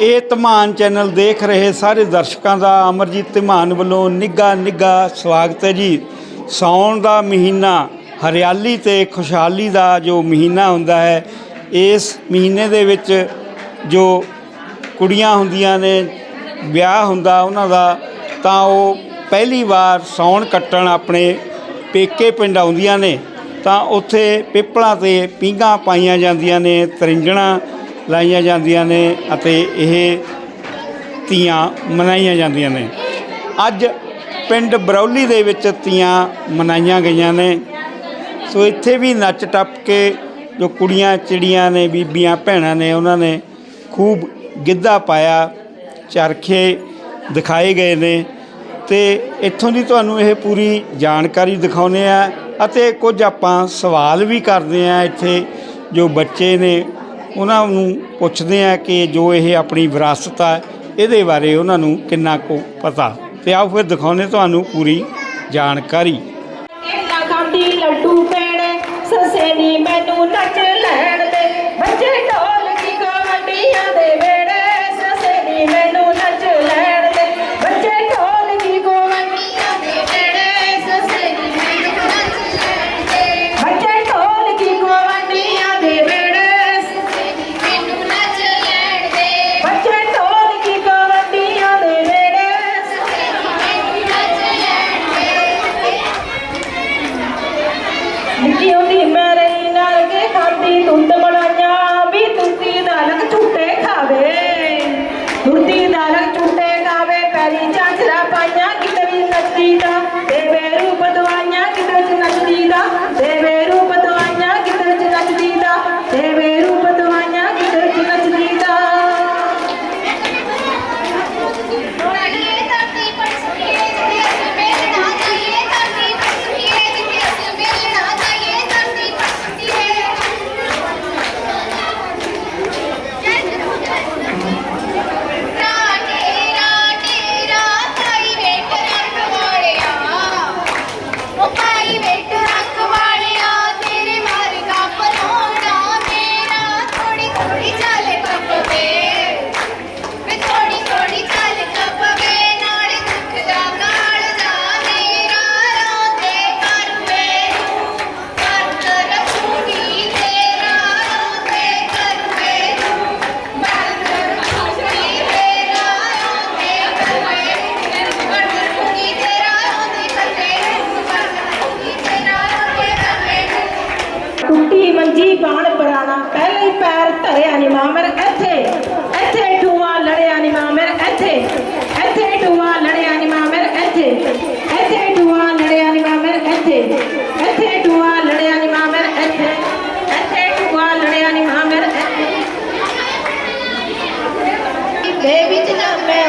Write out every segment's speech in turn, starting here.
ਇਹ ਧਮਾਨ ਚੈਨਲ ਦੇਖ ਰਹੇ ਸਾਰੇ ਦਰਸ਼ਕਾਂ ਦਾ ਅਮਰਜੀਤ ਧਮਾਨ ਵੱਲੋਂ ਨਿੱਘਾ ਨਿੱਘਾ ਸਵਾਗਤ ਹੈ ਜੀ। ਸਾਉਣ ਦਾ ਮਹੀਨਾ, ਹਰਿਆਲੀ ਤੇ ਖੁਸ਼ਹਾਲੀ ਦਾ ਜੋ ਮਹੀਨਾ ਹੁੰਦਾ ਹੈ, ਇਸ ਮਹੀਨੇ ਦੇ ਵਿੱਚ ਜੋ ਕੁੜੀਆਂ ਹੁੰਦੀਆਂ ਨੇ, ਵਿਆਹ ਹੁੰਦਾ ਉਹਨਾਂ ਦਾ, ਤਾਂ ਉਹ ਪਹਿਲੀ ਵਾਰ ਸਾਉਣ ਕੱਟਣ ਆਪਣੇ ਪੇਕੇ ਪਿੰਡ ਆਉਂਦੀਆਂ ਨੇ। ਤਾਂ ਉੱਥੇ ਪਿੱਪਲਾਂ ਤੇ ਪੀਂਘਾਂ ਪਾਈਆਂ ਜਾਂਦੀਆਂ ਨੇ, ਤਰਿੰਜਣਾ ਲਾਈਆਂ ਜਾਂਦੀਆਂ ਨੇ ਅਤੇ ਇਹ ਤੀਆਂ ਮਨਾਈਆਂ ਜਾਂਦੀਆਂ ਨੇ। ਅੱਜ ਪਿੰਡ ਬਰੌਲੀ ਦੇ ਵਿੱਚ ਤੀਆਂ ਮਨਾਈਆਂ ਗਈਆਂ ਨੇ। ਸੋ ਇੱਥੇ ਵੀ ਨੱਚ ਟੱਪ ਕੇ ਜੋ ਕੁੜੀਆਂ ਚਿੜੀਆਂ ਨੇ, ਬੀਬੀਆਂ, ਭੈਣਾਂ ਨੇ, ਉਹਨਾਂ ਨੇ ਖੂਬ ਗਿੱਧਾ ਪਾਇਆ, ਚਰਖੇ ਦਿਖਾਏ ਗਏ ਨੇ ਤੇ ਇੱਥੋਂ ਦੀ ਤੁਹਾਨੂੰ ਇਹ ਪੂਰੀ ਜਾਣਕਾਰੀ ਦਿਖਾਉਨੇ ਆ ਅਤੇ ਕੁਝ ਆਪਾਂ ਸਵਾਲ ਵੀ ਕਰਦੇ ਆ ਇੱਥੇ ਜੋ ਬੱਚੇ ਨੇ ਉਹਨਾਂ ਨੂੰ ਪੁੱਛਦੇ ਆ ਕਿ ਜੋ ਇਹ ਆਪਣੀ ਵਿਰਾਸਤ ਆ, ਇਹਦੇ ਬਾਰੇ ਉਹਨਾਂ ਨੂੰ ਕਿੰਨਾ ਕੁ ਪਤਾ? ਤੇ ਆਓ ਫਿਰ ਦਿਖਾਉਨੇ ਤੁਹਾਨੂੰ ਪੂਰੀ ਜਾਣਕਾਰੀ। ਲੱਡੂ ਪੇੜੇ ਸਸੇ ਨੀ ਮੈਨੂੰ ਨੱਚ ਲੈਣ ਇੱਥੇ ਇੱਥੇ ਠੂਆ ਲੜਿਆ ਨੀ ਮਾਂ ਮੇਰੇ, ਇੱਥੇ ਇੱਥੇ ਠੂਆ ਲੜਿਆ ਨੀ ਮਾਂ ਮੇਰੇ, ਇੱਥੇ ਇੱਥੇ ਠੂਆ ਲੜਿਆ ਨੀ ਮਾਂ ਮੇਰੇ, ਇੱਥੇ ਇੱਥੇ ਠੂਆ ਲੜਿਆ ਨੀ ਮਾਂ ਮੇਰੇ, ਇੱਥੇ ਇੱਥੇ ਠੂਆ ਲੜਿਆ ਨੀ ਮਾਂ ਮੇਰੇ, ਇੱਥੇ। ਦੇ ਵਿੱਚ ਜੰਮੇ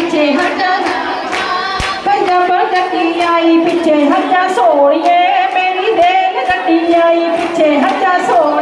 ਪਿੱਛੇ ਹੱਟਾ ਪੰਜਾਬ ਟੱਟੀ ਆਈ, ਪਿੱਛੇ ਹੱਟਾ ਸੋੜੀਏ ਮੇਰੀ ਦੇਲ ਕੱਟੀ ਆਈ, ਪਿੱਛੇ ਹੱਟਾ ਸੋੜੀਏ ਦੇਲ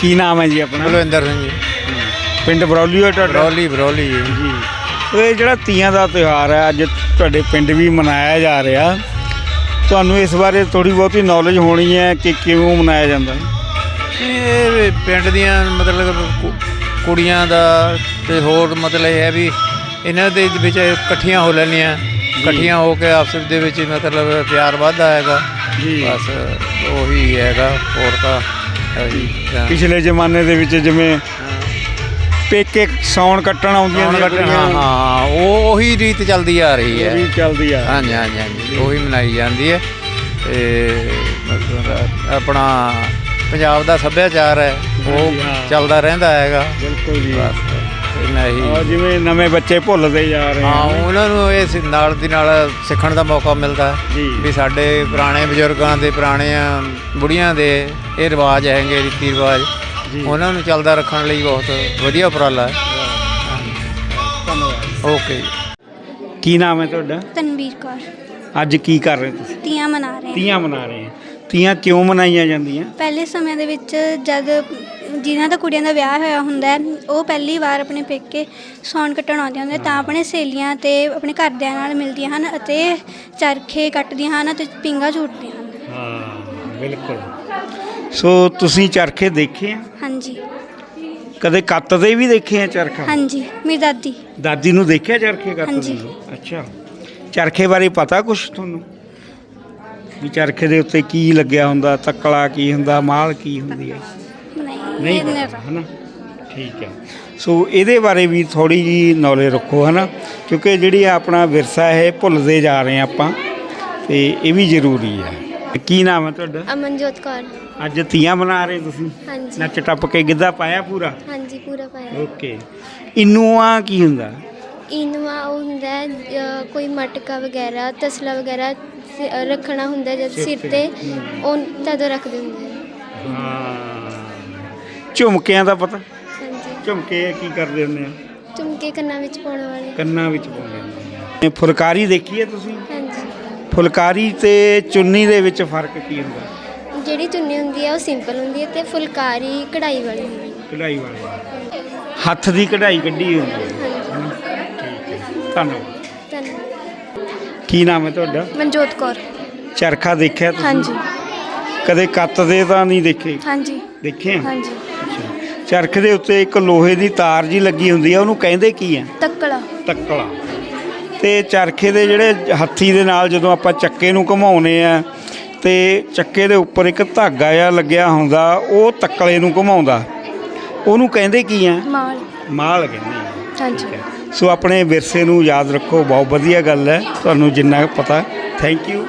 ਕੀ ਨਾਮ ਹੈ ਜੀ ਆਪਣਾ? ਬਲਵਿੰਦਰ ਸਿੰਘ ਜੀ। ਪਿੰਡ ਬਰੌਲੀ ਹੈ ਤੁਹਾਡਾ? ਬਰੌਲੀ ਬਰੌਲੀ ਜੀ। ਇਹ ਜਿਹੜਾ ਤੀਆਂ ਦਾ ਤਿਉਹਾਰ ਹੈ ਅੱਜ ਤੁਹਾਡੇ ਪਿੰਡ ਵੀ ਮਨਾਇਆ ਜਾ ਰਿਹਾ। ਤੁਹਾਨੂੰ ਇਸ ਬਾਰੇ ਥੋੜੀ ਬਹੁਤੀ ਨੌਲੇਜ ਹੋਣੀ ਹੈ ਕਿ ਕਿਉਂ ਮਨਾਇਆ ਜਾਂਦਾ ਹੈ? ਇਹ ਵੀ ਪਿੰਡ ਦੀਆਂ ਮਤਲਬ ਕੁ- ਕੁੜੀਆਂ ਦਾ ਤੇ ਹੋਰ ਮਤਲਬ ਇਹ ਹੈ ਵੀ ਇਹਨਾਂ ਦੇ ਵਿੱਚ ਇਕੱਠੀਆਂ ਹੋ ਲੈਣੀਆਂ। ਇਕੱਠੀਆਂ ਹੋ ਕੇ ਆਪਸ ਦੇ ਵਿੱਚ ਮਤਲਬ ਪਿਆਰ ਵੱਧਦਾ ਹੈਗਾ। ਜੀ। ਬਸ ਉਹੀ ਹੈਗਾ ਹੋਰ ਤਾਂ- ਪਿਛਲੇ ਜ਼ਮਾਨੇ ਦੇ ਵਿੱਚ ਜਿਵੇਂ ਪੇਕੇ ਸੌਣ ਕੱਟਣ ਆਉਂਦੀਆਂ ਕੁੜੀਆਂ, ਹਾਂ ਹਾਂ ਉਹ ਉਹੀ ਰੀਤ ਚੱਲਦੀ ਆ ਰਹੀ ਹੈ। ਵੀ ਚੱਲਦੀ ਆ। ਹਾਂਜੀ ਹਾਂਜੀ ਹਾਂਜੀ। ਉਹੀ ਮਨਾਈ ਜਾਂਦੀ ਹੈ। ਤੇ ਆਪਣਾ ਪੰਜਾਬ ਦਾ ਸੱਭਿਆਚਾਰ ਹੈ। ਉਹ। ਚੱਲਦਾ ਰਹਿੰਦਾ ਹੈਗਾ। ਬਿਲਕੁਲ ਜੀ। ਬਸ ਇਹਨਾਂ ਔਰ ਹੀ ਜਿਵੇਂ ਨਵੇਂ ਬੱਚੇ ਭੁੱਲਦੇ ਜਾ ਰਹੇ ਹਾਂ ਹਨ ਉਹਨਾਂ ਨੂੰ ਇਹ ਸਿ- ਨਾਲ ਦੀ ਨਾਲ ਸਿੱਖਣ ਦਾ ਮੌਕਾ ਮਿਲਦਾ ਹੈ ਜੀ। ਵੀ ਸਾਡੇ ਪੁਰਾਣੇ ਬਜ਼ੁਰਗਾਂ ਦੇ ਪੁਰਾਣੀਆਂ ਬੁੜੀਆਂ ਦੇ ਇਹ ਰਿਵਾਜ ਹੈਗੇ ਰੀਤੀ ਰਿਵਾਜ। ਜੀ। ਉਹਨਾਂ ਨੂੰ ਚੱਲਦਾ ਰੱਖਣ ਲਈ ਬਹੁਤ ਵਧੀਆ ਉਪਰਾਲਾ ਹੈ। ਧੰਨਵਾਦ। ਓਕੇ ਜੀ। ਕੀ ਨਾਮ ਹੈ ਤੁਹਾਡਾ? ਤਨਵੀਰ ਕੌਰ। ਅੱਜ ਕੀ ਕਰ ਰਹੇ ਤੁਸੀਂ? ਤੀਆਂ ਮਨਾ ਰਹੇ ਹਾਂ। ਤੀਆਂ ਮਨਾ ਰਹੇ ਆ ਤੀਆਂ ਕਿਉਂ ਮਨਾਈਆਂ ਜਾਂਦੀਆਂ? ਪਹਿਲੇ ਸਮੇਂ ਦੇ ਵਿੱਚ ਜਦ ਜਿਨ੍ਹਾਂ ਦਾ ਕੁੜੀਆਂ ਦਾ ਵਿਆਹ ਹੋਇਆ ਹੁੰਦਾ ਹੈ, ਉਹ ਪਹਿਲੀ ਵਾਰ ਆਪਣੇ ਪੇਕੇ ਸੌਣ ਕੱਟਣ ਆਉਂਦੇ ਹੁੰਦੇ ਤਾਂ ਆਪਣੇ ਸਹੇਲੀਆਂ ਤੇ ਆਪਣੇ ਘਰਦਿਆਂ ਨਾਲ ਮਿਲਦੀਆਂ ਹਨ ਅਤੇ ਚਰਖੇ ਕੱਟਦੀਆਂ ਹਨ ਅਤੇ ਪਿੰਗਾ ਝੂਟਦੀਆਂ ਹਨ। ਹਾਂ ਬਿਲਕੁਲ। ਸੋ ਤੁਸੀਂ ਚਰਖੇ ਦੇਖੇ ਆ? ਹਾਂਜੀ। ਕਦੇ ਕੱਤਦੇ ਵੀ ਦੇਖੇ ਆ ਚਰਖਾ? ਹਾਂਜੀ ਮੇਰੀ ਦਾਦੀ। ਦਾਦੀ ਨੂੰ ਦੇਖਿਆ ਚਰਖੇ ਕੱਤਦੇ ਹਾਂਜੀ। ਨੂੰ? ਅੱਛਾ। ਚਰਖੇ ਬਾਰੇ ਪਤਾ ਕੁਛ ਤੁਹਾਨੂੰ? ਵੀ ਚਰਖੇ ਦੇ ਉੱਤੇ ਕੀ ਲੱਗਿਆ ਹੁੰਦਾ ਤਕਲਾ ਕੀ ਹੁੰਦਾ ਮਾਲ ਕੀ ਹੁੰਦੀ ਹੈ? ਨਹੀਂ ਨਹੀਂ ਪਤਾ ਹਨਾ? ਠੀਕ ਹੈ। ਸੋ ਇਹਦੇ ਬਾਰੇ ਵੀ ਥੋੜੀ ਜੀ ਨੌਲੇਜ ਰੱਖੋ ਹਨਾ? ਕਿਉਂਕਿ ਜਿਹੜੀ ਆਪਣਾ ਵਿਰਸਾ ਹੈ ਭੁੱਲਦੇ ਜਾ ਰਹੇ ਆਪਾਂ ਤੇ ਇਹ ਵੀ ਜ਼ਰੂਰੀ ਹੈ। ਕੀ ਨਾਮ ਹੈ ਤੁਹਾਡਾ? ਅਮਨਜੋਤ ਕੌਰ। ਅੱਜ ਤੀਆਂ ਮਨਾ ਰਹੇ ਤੁਸੀਂ? ਹਾਂਜੀ। ਨੱਚ ਟੱਪ ਕੇ ਗਿੱਧਾ ਪਾਇਆ ਪੂਰਾ? ਹਾਂਜੀ ਪੂਰਾ ਪਾਇਆ। ਓਕੇ। ਇਨੂਆ ਕੀ ਹੁੰਦਾ? ਇਨਵਾ ਉਹ ਹੁੰਦਾ ਹੈ, ਅ, ਕੋਈ ਮਟਕਾ ਵਗੈਰਾ ਤਸਲਾ ਵਗੈਰਾ ਸ- ਅ, ਰੱਖਣਾ ਹੁੰਦਾ ਜਦ ਸਿਰ ਤੇ। ਤੇ। ਉਹ ਤਦੋਂ ਰੱਖਦੇ ਹੁੰਦੇ ਹਾਂ। ਝੁਮਕਿਆਂ ਦਾ ਪਤਾ? ਹਾਂਜੀ। ਝੁਮਕੇ ਕੀ ਕਰਦੇ ਹੁੰਦੇ ਆ? ਝੁਮਕੇ ਕੰਨਾਂ ਵਿੱਚ ਪਾਉਣ ਵਾਲੇ। ਕੰਨਾਂ ਵਿੱਚ ਪਾਉਂਦੇ ਨੇ ਫੁਲਕਾਰੀ ਦੇਖੀ ਹੈ ਤੁਸੀਂ? ਹਾਂਜੀ। ਫੁਲਕਾਰੀ ਤੇ ਚੁੰਨੀ ਦੇ ਵਿੱਚ ਫ਼ਰਕ ਕੀ ਹੁੰਦਾ? ਜਿਹੜੀ ਚੁੰਨੀ ਹੁੰਦੀ ਹੈ ਉਹ ਸਿੰਪਲ ਹੁੰਦੀ ਹੈ ਤੇ ਫੁਲਕਾਰੀ ਕਢਾਈ ਵਾਲੀ ਹੁੰਦੀ ਹੈ ਕਢਾਈ ਵਾਲੇ। ਹੱਥ ਦੀ ਕਢਾਈ ਕੱਢੀ ਹੁੰਦੀ ਹੈ। ਹਾਂਜੀ। ਠੀਕ ਹੈ। ਧੰਨਵਾਦ। ਧੰਨਵਾਦ। ਕੀ ਨਾਮ ਹੈ ਤੁਹਾਡਾ? ਮਨਜੋਤ ਕੌਰ। ਚਰਖਾ ਦੇਖਿਆ ਤੁਸੀਂ? ਹਾਂਜੀ। ਕਦੇ ਕੱਤ ਦੇ ਤਾਂ ਨਹੀਂ ਦੇਖੇ? ਹਾਂਜੀ। ਦੇਖੇ ਆ? ਹਾਂਜੀ। ਚਰਖ ਦੇ ਉੱਤੇ ਇੱਕ ਲੋਹੇ ਦੀ ਤਾਰ ਜੀ ਲੱਗੀ ਹੁੰਦੀ ਆ ਉਹਨੂੰ ਕਹਿੰਦੇ ਕੀ ਆ? ਤੱਕਲਾ। ਤੱਕਲਾ। ਤੇ ਚਰਖੇ ਦੇ ਜਿਹੜੇ ਹੱਥੀ ਦੇ ਨਾਲ ਜਦੋਂ ਆਪਾਂ ਚੱਕੇ ਨੂੰ ਘੁਮਾਉਨੇ ਆ ਤੇ ਚੱਕੇ ਦੇ ਉੱਪਰ ਇੱਕ ਧਾਗਾ ਜਿਹਾ ਲੱਗਿਆ ਹੁੰਦਾ ਉਹ ਤੱਕਲੇ ਨੂੰ ਘੁਮਾਉਂਦਾ। ਉਹਨੂੰ ਕਹਿੰਦੇ ਕੀ ਆ? ਮਾਲ। ਮਾਲ ਕਹਿੰਦੇ ਆ। ਹਾਂਜੀ। ਸੋ ਆਪਣੇ ਵਿਰਸੇ ਨੂੰ ਯਾਦ ਰੱਖੋ ਬਹੁਤ ਵਧੀਆ ਗੱਲ ਹੈ। ਤੁਹਾਨੂੰ ਜਿੰਨਾ ਪਤਾ ਥੈਂਕ ਯੂ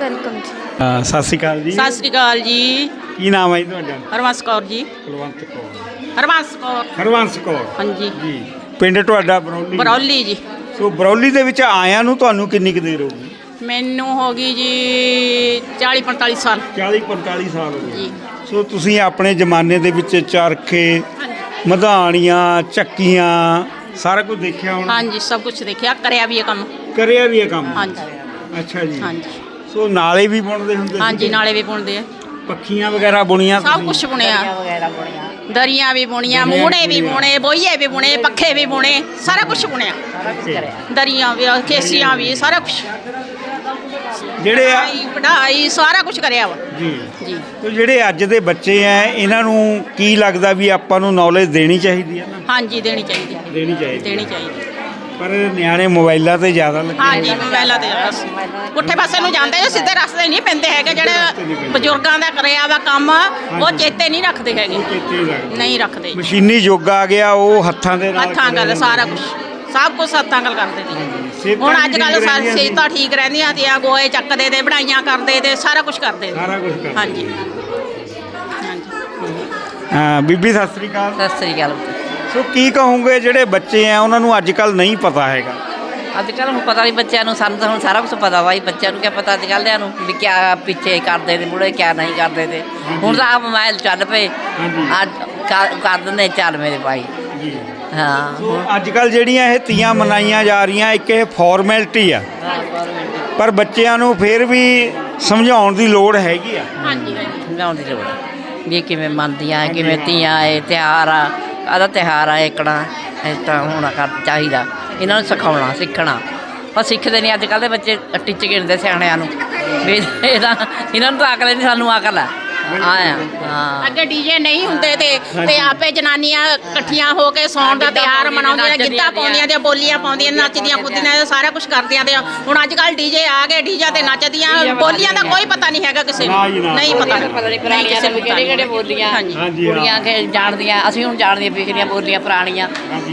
ਵੈਲਕਮ ਜੀ। ਸਤਿ ਸ਼੍ਰੀ ਅਕਾਲ ਜੀ। ਸਤਿ ਸ੍ਰੀ ਅਕਾਲ ਜੀ। ਕੀ ਨਾਮ ਹੈ ਜੀ ਤੁਹਾਡਾ? ਹਰਵੰਸ ਕੌਰ ਜੀ। ਕੁਲਵੰਤ ਕੌਰ। ਹਰਵੰਸ ਕੌਰ। ਹਰਵੰਸ ਕੌਰ। ਹਾਂਜੀ। ਜੀ। ਪਿੰਡ ਤੁਹਾਡਾ ਬਰੌਲੀ? ਬਰੌਲੀ ਜੀ। ਸੋ ਬਰੌਲੀ ਦੇ ਵਿੱਚ ਆਇਆਂ ਨੂੰ ਤੁਹਾਨੂੰ ਕਿੰਨੀ ਕੁ ਦੇਰ ਹੋ ਗਈ? ਮੈਨੂੰ ਹੋ ਗਈ ਜੀ 40 45 ਸਾਲ। 40 45 ਸਾਲ ਹੋ ਗਏ। ਜੀ। ਸੋ ਤੁਸੀਂ ਆਪਣੇ ਜ਼ਮਾਨੇ ਦੇ ਵਿੱਚ ਚਰਖੇ ਮਧਾਣੀਆਂ ਚੱਕੀਆਂ ਸਾਰਾ ਕੁਝ ਦੇਖਿਆ ਹੋਣਾ? ਹਾਂਜੀ ਸਭ ਕੁਝ ਦੇਖਿਆ। ਕਰਿਆ ਵੀ ਇਹ ਕੰਮ। ਕਰਿਆ ਵੀ ਇਹ ਕੰਮ। ਹਾਂਜੀ। ਅੱਛਾ ਜੀ। ਹਾਂਜੀ। ਸੋ ਨਾਲੇ ਵੀ ਬੁਣਦੇ ਹੁੰਦੇ ਹਾਂਜੀ? ਨਾਲੇ ਵੀ ਬੁਣਦੇ ਆ। ਪੱਖੀਆਂ ਵਗੈਰਾ ਬੁਣੀਆਂ ਸਭ? ਕੁਝ ਬੁਣਿਆ। ਦਰੀਆਂ ਵੀ ਬੁਣੀਆਂ ਦਰੀਆਂ ਮੂੜੇ ਵੀ। ਬੁਣੇ ਬੋਈਏ ਵੀ ਬੁਣੇ ਪੱਖੇ ਵੀ ਬੁਣੇ ਸਾਰਾ ਕੁਝ ਬੁਣਿਆ। ਦਰੀਆਂ ਵੀ ਕੇਸੀਆਂ ਵੀ ਸਾਰਾ ਕੁਝ ਜਿਹੜੇ ਆ ਪੜਾਈ ਸਾਰਾ ਕੁਝ ਕਰਿਆ ਵਾ। ਜੀ। ਜੀ। ਸੋ ਜਿਹੜੇ ਅੱਜ ਦੇ ਬੱਚੇ ਆ ਇਹਨਾਂ ਨੂੰ ਕੀ ਲੱਗਦਾ ਵੀ ਆਪਾਂ ਨੂੰ ਨੌਲੇਜ ਦੇਣੀ ਚਾਹੀਦੀ ਹੈ ਨਾ ਹਾਂਜੀ ਦੇਣੀ ਚਾਹੀਦੀ ਹੈ ਦੇਣੀ ਚਾਹੀਦੀ ਦੇਣੀ ਚਾਹੀਦੀ ਪਰ ਨਿਆਣੇ ਮੋਬਾਈਲਾਂ ਤੇ ਜ਼ਿਆਦਾ ਲੱਗੇ ਹਾਂਜੀ। ਮੋਬਾਈਲਾਂ ਤੇ ਬਸ ਪੁੱਠੇ ਪਾਸੇ ਨੂੰ ਜਾਂਦੇ ਆ, ਸਿੱਧੇ ਰਸਤੇ ਨਹੀਂ ਪੈਂਦੇ ਹੈਗੇ ਜਿਹੜੇ। ਬਜ਼ੁਰਗਾਂ ਦਾ ਕਰਿਆ ਵਾ ਕੰਮ ਉਹ। ਚੇਤੇ ਨਹੀਂ ਰੱਖਦੇ ਹੈਗੇ ਨਹੀਂ ਰੱਖਦੇ ਮਸ਼ੀਨੀ ਯੁੱਗ ਆ ਗਿਆ ਉਹ ਹੱਥਾਂ ਦੇ ਨਾਲ ਹੱਥਾਂ ਗੱਲ ਸਾਰਾ ਸੀ। ਕੁਝ ਸਭ ਕੁਝ ਹੱਥਾਂ ਗੱਲ ਕਰਦੇ ਨੇ ਹੁਣ ਅੱਜ ਕੱਲ ਰਹਿੰਦੀਆਂ ਸੀ। ਸਿਹਤਾਂ ਠੀਕ ਰਹਿੰਦੀਆਂ ਤੇ ਆ ਗੋਏ ਚੱਕਦੇ ਤੇ ਬਣਾਈਆਂ ਕਰਦੇ ਤੇ ਸਾਰਾ ਕੁਝ ਕਰਦੇ ਨੇ ਸਾਰਾ ਕੁਝ ਕਰ ਹਾਂਜੀ ਹਾਂਜੀ ਹਾਂ ਬੀਬੀ ਸਤਿ ਸ੍ਰੀ ਅਕਾਲ ਸਤਿ ਸ੍ਰੀ ਅਕਾਲ ਸੋ ਕੀ ਕਹੋਗੇ ਜਿਹੜੇ ਬੱਚੇ ਆ ਉਹਨਾਂ ਨੂੰ ਅੱਜ ਕੱਲ ਨਹੀਂ ਪਤਾ ਹੈਗਾ। ਅੱਜ ਕੱਲ੍ਹ ਹੁਣ ਪਤਾ ਨਹੀਂ ਬੱਚਿਆਂ ਨੂੰ ਸਾਨੂੰ ਤਾਂ ਹੁਣ ਸਾਰਾ ਕੁਝ ਪਤਾ ਵਾ ਜੀ ਬੱਚਿਆਂ ਨੂੰ ਕੀ ਪਤਾ ਅੱਜ ਕੱਲ੍ਹ ਦਿਆਂ ਨੂੰ ਵੀ ਕਿਆ ਪਿੱਛੇ ਕਰਦੇ ਨੇ ਮੁੜੇ ਕਿਆ ਨਹੀਂ ਕਰਦੇ ਤੇ। ਹੁਣ ਤਾਂ ਆ ਮੋਬਾਈਲ ਚੱਲ ਪਏ। ਅੱਜ ਕਰ ਕਰ ਦਿੰਦੇ ਚੱਲ ਮੇਰੇ ਭਾਈ। ਜੀ। ਹਾਂ ਸੋ ਅੱਜ ਕੱਲ ਜਿਹੜੀਆਂ ਇਹ ਤੀਆਂ ਮਨਾਈਆਂ ਜਾ ਰਹੀਆਂ ਇੱਕ ਇਹ ਫਾਰਮੈਲਿਟੀ ਆ। ਪਰ ਬੱਚਿਆਂ ਨੂੰ ਫਿਰ ਵੀ ਸਮਝਾਉਣ ਦੀ ਲੋੜ ਹੈਗੀ ਆ। ਹਾਂਜੀ ਲਿਆਉਣ ਦੀ ਲੋੜ ਆ। ਵੀ ਇਹ ਕਿਵੇਂ ਮੰਨਦੀਆਂ ਕਿਵੇਂ ਤੀਆਂ ਇਹ ਤਿਉਹਾਰ ਆ। ਕਾਹਦਾ ਤਿਉਹਾਰ ਆ ਇਕਣਾ ਇਸ ਤਰ੍ਹਾਂ ਹੋਣਾ ਕਰ ਚਾਹੀਦਾ। ਇਹਨਾਂ ਨੂੰ ਸਿਖਾਉਣਾ, ਸਿੱਖਣਾ। ਪਰ ਸਿੱਖਦੇ ਨਹੀਂ, ਅੱਜ ਕੱਲ੍ਹ ਦੇ ਬੱਚੇ ਟੀਚੇ ਗਿਣਦੇ ਸਿਆਣਿਆਂ ਨੂੰ। ਵੀ ਇਹਦਾ ਇਹਨਾਂ ਨੂੰ ਤਾਂ ਅਕਲ ਨਹੀਂ, ਸਾਨੂੰ ਅਕਲ ਆ। ਆਇਆ ਹਾਂ। ਅੱਗੇ ਡੀਜੇ ਨਹੀਂ ਹੁੰਦੇ ਤੇ ਤੇ ਆਪੇ ਜਨਾਨੀਆਂ ਇਕੱਠੀਆਂ ਹੋ ਕੇ ਸੌਣ ਦਾ ਤਿਉਹਾਰ ਮਨਾਉਂਦੀਆਂ ਗਿੱਧਾ ਪਾਉਂਦੀਆਂ ਤੇ ਬੋਲੀਆਂ ਪਾਉਂਦੀਆਂ ਨੱਚਦੀਆਂ ਕੁੱਦੀਆਂ ਸਾਰਾ ਕੁਝ ਕਰਦੀਆਂ ਤੇ ਹੁਣ ਅੱਜ ਕੱਲ ਡੀਜੇ ਆ ਗਏ ਡੀਜਾ ਤੇ ਨੱਚਦੀਆਂ ਬੋਲੀਆਂ ਦਾ ਕੋਈ ਪਤਾ ਨਹੀਂ ਹੈਗਾ ਕਿਸੇ ਨਾ। ਨਹੀਂ ਪਤਾ। ਨਹੀਂ ਪੁਰਾਣੀਆਂ ਕਿਸੇ ਨੇ ਕਿਹੜੇ ਕਿਹੜੇ ਬੋਲੀਆਂ। ਕੁੜੀਆਂ ਕਿ ਜਾਣਦੀਆਂ ਅਸੀਂ ਹੁਣ ਜਾਣਦੀਆਂ ਪਿਛਲੀਆਂ ਬੋਲੀਆਂ ਪੁਰਾਣੀਆਂ।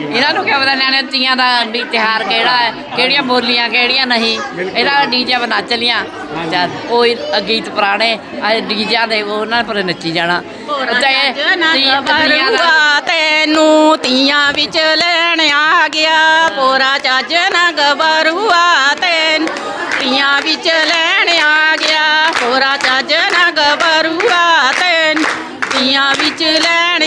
ਇਹਨਾਂ ਨੂੰ ਕੀ ਪਤਾ ਨਿਆਣੇ ਤੀਆਂ ਦਾ ਵੀ ਤਿਉਹਾਰ ਕਿਹੜਾ ਹੈ ਕਿਹੜੀਆਂ ਬੋਲੀਆਂ ਕਿਹੜੀਆਂ ਨਹੀਂ। ਇਹਦਾ ਡੀਜੇ 'ਤੇ ਨੱਚ ਲੀਆਂ। ਜਦ ਉਹ ਹੀ ਗੀਤ ਪੁਰਾਣੇ ਆ ਡੀਜਿਆਂ ਦੇ ਉਹ ਉਹਨਾਂ ਪਰ ਨੱਚੀ ਜਾਣਾ। ਤੇ ਦਾ ਬਰੂਆ ਤੈਨੂੰ ਤੀਆਂ ਵਿੱਚ ਲੈਣ ਆ ਗਿਆ। ਪੋਰਾ ਚੱਜ ਨਾ ਗਬਰੂਆ ਤੈਨੂੰ ਤੀਆਂ ਵਿੱਚ ਲੈਣ ਆ ਗਿਆ। ਪੋਰਾ ਚੱਜ ਨਾ ਗਬਰੂਆ ਤੈਨੂੰ ਤੀਆਂ ਵਿੱਚ ਲੈਣ